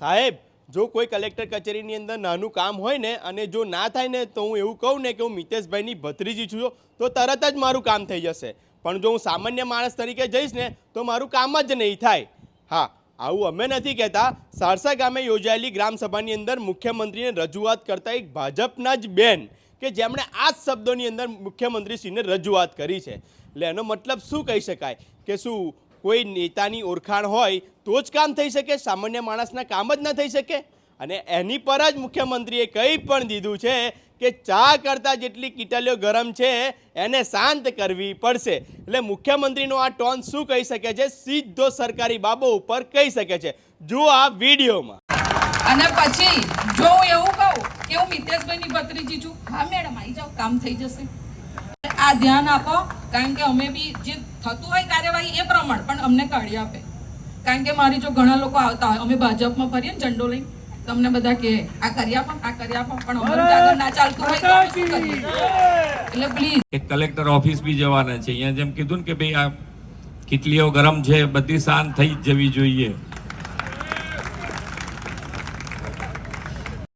સાહેબ, જો કોઈ કલેક્ટર કચેરીની અંદર નાનું કામ હોય ને અને જો ના થાય ને, તો હું એવું કહું ને કે હું મિતેશભાઈની ભત્રીજી છું, તો તરત જ મારું કામ થઈ જશે. પણ જો હું સામાન્ય માણસ તરીકે જઈશ ને, તો મારું કામ જ નહીં થાય. હા, આવું અમે નથી કહેતા. સારસા ગામે યોજાયેલી ગ્રામસભાની અંદર મુખ્યમંત્રીને રજૂઆત કરતા એક ભાજપના જ બેન, કે જેમણે આ જ શબ્દોની અંદર મુખ્યમંત્રીશ્રીને રજૂઆત કરી છે. એટલે એનો મતલબ શું કહી શકાય? કે શું કોઈ નેતાની ઓળખાણ હોય તો જ કામ થઈ શકે, સામાન્ય માણસના કામ જ ન થઈ શકે. અને એની પર જ મુખ્યમંત્રીએ કંઈ પણ દીધું છે કે ચા કરતાં જેટલી કીટલીઓ ગરમ છે, એને શાંત કરવી પડશે. એટલે મુખ્યમંત્રીનો આ ટોન શું કહી શકે છે? સીધો સરકારી બાબો ઉપર કહી શકે છે. જુઓ આ વિડીયોમાં. અને પછી જો હું એવું કહું કે હું મિતેશભાઈની ભત્રીજી છું, હા મેડમ આવી જાઓ, કામ થઈ જશે. આ ધ્યાન આપો કારણ કે અમે બી જે થતું હોય કાર્યવાહી એ પ્રમાણ પણ અમને કાઢી આપે. કારણ કે મારી જો ઘણા લોકો આવતા હોય અમે ભાજપમાં ફરીએ ને ઝંડો લઈ તમને બધા કહે આ કરી આપો આ કરી આપો પણ અમારું આગળ ના ચાલતું હોય એટલે પ્લીઝ એક કલેક્ટર ઓફિસ બી જવાના છે. અહીંયા જેમ કીધું ને કે ભાઈ આ કીટલીઓ ગરમ છે બધી શાંત થઈ જવી જોઈએ.